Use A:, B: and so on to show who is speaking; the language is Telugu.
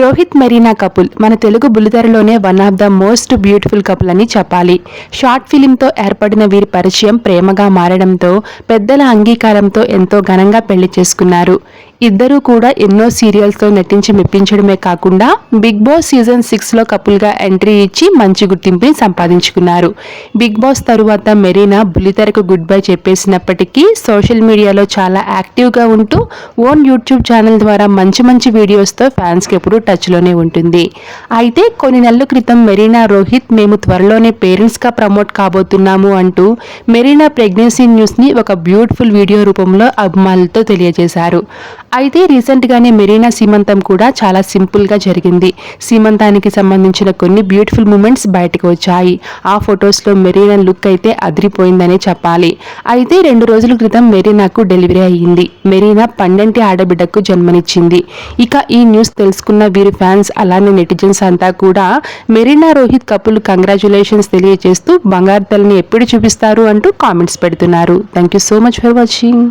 A: రోహిత్ మెరీనా కపుల్ మన Telugu బుల్లితెరలోనే one of the most beautiful couple అని చెప్పాలి. షార్ట్ ఫిలింతో ఏర్పడిన వీరి పరిచయం ప్రేమగా మారడంతో పెద్దల అంగీకారంతో ఎంతో ఘనంగా పెళ్ళి చేసుకున్నారు. ఇద్దరూ కూడా ఎన్నో సీరియల్స్తో నటించి మెప్పించడమే కాకుండా బిగ్ బాస్ సీజన్ సిక్స్లో కపుల్గా ఎంట్రీ ఇచ్చి మంచి గుర్తింపుని సంపాదించుకున్నారు. బిగ్ బాస్ తరువాత మెరీనా బుల్లితెరకు గుడ్ బై చెప్పేసినప్పటికీ సోషల్ మీడియాలో చాలా యాక్టివ్గా ఉంటూ ఓన్ యూట్యూబ్ ఛానల్ ద్వారా మంచి మంచి వీడియోస్తో ఫ్యాన్స్కి ఎప్పుడూ టచ్లోనే ఉంటుంది. అయితే కొన్ని నెలల క్రితం మెరీనా రోహిత్ మేము త్వరలోనే పేరెంట్స్గా ప్రమోట్ కాబోతున్నాము అంటూ మెరీనా ప్రెగ్నెన్సీ న్యూస్ని ఒక బ్యూటిఫుల్ వీడియో రూపంలో అభిమానులతో తెలియజేశారు. అయితే రీసెంట్గానే మెరీనా సీమంతం కూడా చాలా సింపుల్గా జరిగింది. సీమంతానికి సంబంధించిన కొన్ని బ్యూటిఫుల్ మూమెంట్స్ బయటకు వచ్చాయి. ఆ ఫొటోస్లో మెరీనా లుక్ అయితే అదిరిపోయిందనే చెప్పాలి. అయితే రెండు రోజుల క్రితం మెరీనాకు డెలివరీ అయ్యింది. మెరీనా పండంటి ఆడబిడ్డకు జన్మనిచ్చింది. ఇక ఈ న్యూస్ తెలుసుకున్న వీరి ఫ్యాన్స్ అలానే నెటిజన్స్ అంతా కూడా మెరీనా రోహిత్ కపుల్ కంగ్రాచులేషన్స్ తెలియజేస్తూ బంగారు తల్లిని ఎప్పుడు చూపిస్తారు అంటూ కామెంట్స్ పెడుతున్నారు. Thank you so much for watching.